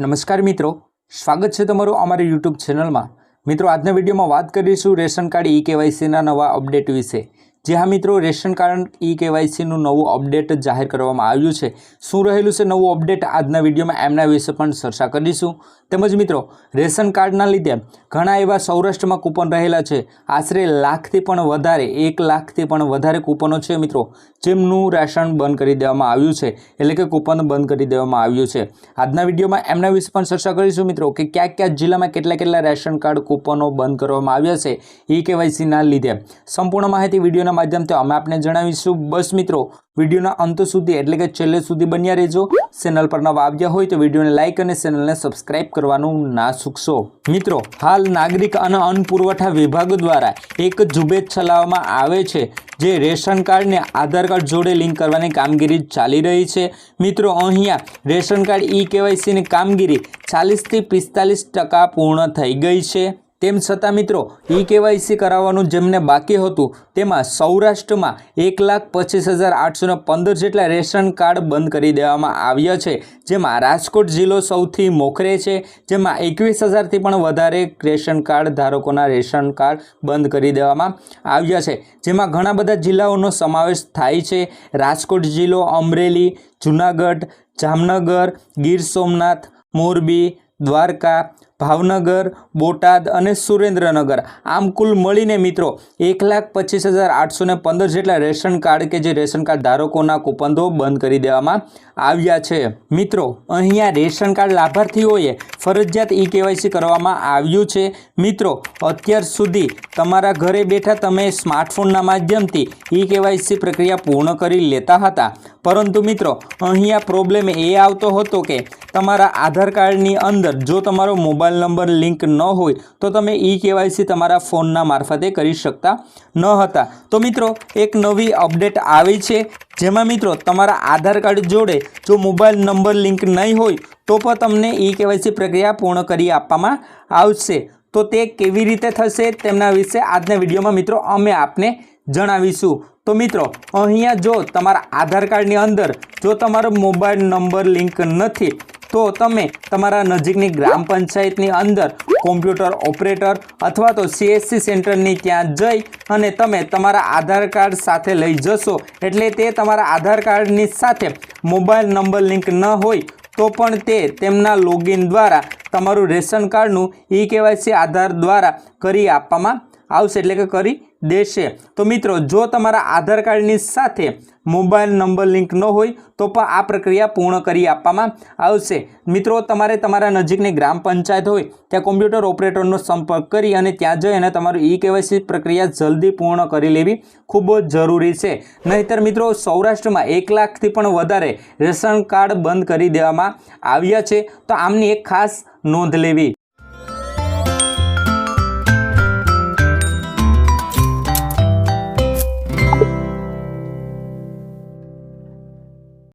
નમસ્કાર મિત્રો. સ્વાગત છે તમારું અમારી યુટ્યુબ ચેનલમાં મિત્રો, આજના વિડીયોમાં વાત કરીશું રેશન કાર્ડ ઈ કેવાયસીના નવા અપડેટ વિશે. જે હા મિત્રો, રેશન કાર્ડ ઈ કેવાયસીનું નવું અપડેટ જાહેર કરવામાં આવ્યું છે. શું રહેલું છે નવું અપડેટ? આજના વિડીયોમાં એમના વિશે પણ ચર્ચા કરીશું. તેમજ મિત્રો, રેશન કાર્ડના લીધે ઘણા એવા સૌરાષ્ટ્રમાં કૂપન રહેલા છે. આશરે લાખથી પણ વધારે, એક લાખથી પણ વધારે કૂપનો છે મિત્રો, જેમનું રાશન બંધ કરી દેવામાં આવ્યું છે. એટલે કે કૂપન બંધ કરી દેવામાં આવ્યું છે. આજના વિડીયોમાં એમના વિશે પણ ચર્ચા કરીશું મિત્રો, કે ક્યાં ક્યાં જિલ્લામાં કેટલા કેટલા રેશન કાર્ડ કૂપનો બંધ કરવામાં આવ્યા છે ઈ કેવાયસીના લીધે. સંપૂર્ણ માહિતી વિડીયોના માધ્યમથી અમે આપને જણાવીશું. બસ મિત્રો, વિડીયોના અંત સુધી, એટલે કે છેલ્લે સુધી બન્યા રહેજો. ચેનલ પર નવા આવ્યા હોય તો વિડીયોને લાઇક અને ચેનલને સબસ્ક્રાઇબ કરવાનું ના ચૂકશો મિત્રો, હાલ નાગરિક અને અન્ન પુરવઠા વિભાગ દ્વારા એક ઝુંબેશ ચલાવવામાં આવે છે, જે રેશન કાર્ડને આધાર કાર્ડ જોડે લિંક કરવાની કામગીરી ચાલી રહી છે. મિત્રો, અહીંયા રેશન કાર્ડ ઈ કેવાયસીની કામગીરી ચાલીસથી પિસ્તાલીસ ટકા પૂર્ણ થઈ ગઈ છે. તેમ છતાં મિત્રો, ઈ કેવાયસી કરાવવાનું જેમને બાકી હતું, તેમાં સૌરાષ્ટ્રમાં એક લાખ પચીસ હજાર આઠસો પંદર જેટલા રેશન કાર્ડ બંધ કરી દેવામાં આવ્યા છે. જેમાં રાજકોટ જિલ્લો સૌથી મોખરે છે. જેમાં એકવીસ હજારથી પણ વધારે રેશન કાર્ડ ધારકોના રેશન કાર્ડ બંધ કરી દેવામાં આવ્યા છે. જેમાં ઘણા બધા જિલ્લાઓનો સમાવેશ થાય છે. રાજકોટ જિલ્લો, અમરેલી, જુનાગઢ, જામનગર, ગીર સોમનાથ, મોરબી, દ્વારકા ભાવનગર, બોટાદ અને સુરેન્દ્રનગર. આમ કુલ મળીને મિત્રો એક લાખ પચીસ હજાર આઠસો ને પંદર જેટલા રેશન કાર્ડ કે જે રેશન કાર્ડ ધારકોના કૂપનો બંધ કરી દેવામાં આવ્યા છે. મિત્રો, અહીંયા રેશન કાર્ડ લાભાર્થીઓએ ફરજિયાત ઈ કેવાયસી કરવામાં આવ્યું છે. મિત્રો, અત્યાર સુધી તમારા ઘરે બેઠા તમે સ્માર્ટફોનના માધ્યમથી ઈ કેવાયસી પ્રક્રિયા પૂર્ણ કરી લેતા હતા. પરંતુ મિત્રો, અહીંયા પ્રોબ્લેમ એ આવતો હતો કે તમારા આધાર કાર્ડની અંદર જો તમારો મોબાઈલ નંબર લિંક ન હોય તો તમે ઈ કેવાયસી તમારા ફોનના મારફતે કરી શકતા ન હતા. તો મિત્રો, એક નવી અપડેટ આવી છે. જેમાં મિત્રો, તમારા આધાર કાર્ડ જોડે જો મોબાઈલ નંબર લિંક નહીં હોય, તો પણ તમને ઈ કેવાયસી પ્રક્રિયા પૂર્ણ કરી આપવામાં આવશે. તો તે કેવી રીતે થશે તેમના વિશે આજના વિડીયોમાં મિત્રો અમે આપને જણાવીશું. તો મિત્રો, અહીંયા જો તમારા આધાર કાર્ડની અંદર જો તમારો મોબાઈલ નંબર લિંક નથી તો તમે તમારા નજીકની ગ્રામ પંચાયતની અંદર કોમ્પ્યુટર ઓપરેટર અથવા તો સીએસસી સેન્ટરની ત્યાં જઈ અને તમે તમારા આધાર કાર્ડ સાથે લઈ જશો. એટલે તે તમારા આધાર કાર્ડની સાથે મોબાઈલ નંબર લિંક ન હોય તો પણ તે તેમના લોગિન દ્વારા તમારું રેશન કાર્ડનું ઈ કેવાયસી આધાર દ્વારા કરી આપવામાં આવશે એટલે કે કરી દેશે. તો મિત્રો, જો તમારા આધાર કાર્ડની સાથે મોબાઈલ નંબર લિંક ન હોય, તો પણ આ પ્રક્રિયા પૂર્ણ કરી આપવામાં આવશે. મિત્રો, તમારે તમારા નજીકની ગ્રામ પંચાયત હોય, ત્યાં કોમ્પ્યુટર ઓપરેટરનો સંપર્ક કરી અને ત્યાં જઈ અને તમારું ઈ કેવાયસી પ્રક્રિયા જલ્દી પૂર્ણ કરી લેવી ખૂબ જ જરૂરી છે. નહીંતર મિત્રો, સૌરાષ્ટ્રમાં એક લાખથી પણ વધારે રેશન કાર્ડ બંધ કરી દેવામાં આવ્યા છે. તો આમની એક ખાસ નોંધ લેવી.